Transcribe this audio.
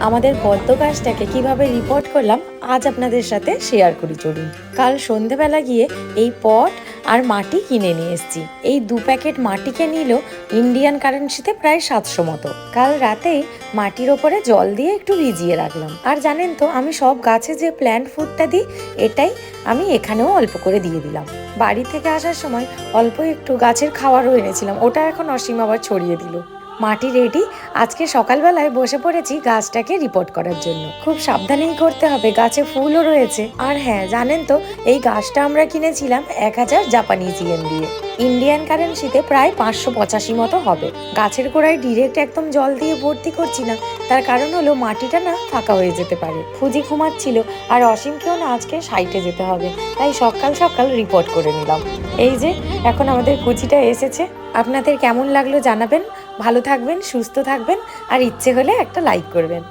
আমাদের পদ্ম গাছটাকে কীভাবে রিপোর্ট করলাম, আজ আপনাদের সাথে শেয়ার করি। চলুন, কাল সন্ধেবেলা গিয়ে এই পট আর মাটি কিনে নিয়ে এসেছি। এই দু প্যাকেট মাটিকে নিল ইন্ডিয়ান কারেন্সিতে প্রায় সাতশো মতো। কাল রাতেই মাটির ওপরে জল দিয়ে একটু ভিজিয়ে রাখলাম। আর জানেন তো, আমি সব গাছে যে প্ল্যান্ট ফুডটা দিই, এটাই আমি এখানেও অল্প করে দিয়ে দিলাম। বাড়ি থেকে আসার সময় অল্প একটু গাছের খাওয়ারও এনেছিলাম। ওটা এখন অসীম আবার ছড়িয়ে দিল। মাটি রেডি আজকে সকালবেলায় বসে পড়েছি গাছটাকে রিপোর্ট করার জন্য। খুব সাবধানেই করতে হবে, গাছে ফুলও রয়েছে। আর হ্যাঁ জানেন তো, এই গাছটা আমরা কিনেছিলাম এক হাজার জাপানিজ ইয়েন দিয়ে। ইন্ডিয়ান কারেন্সিতে প্রায় পাঁচশো পঁচাশি মতো হবে। গাছের গোড়ায় ডিরেক্ট একদম জল দিয়ে ভর্তি করছি না। তার কারণ হলো মাটিটা না ফাঁকা হয়ে যেতে পারে। ফুজি ঘুমাচ্ছিল, আর অসীমকেও না আজকে সাইটে যেতে হবে। তাই সকাল সকাল রিপোর্ট করে নিলাম। এই যে, এখন আমাদের কুচিটা এসেছে। আপনাদের কেমন লাগল জানাবেন। ভালো থাকবেন, সুস্থ থাকবেন, আর ইচ্ছে হলে একটা লাইক করবেন।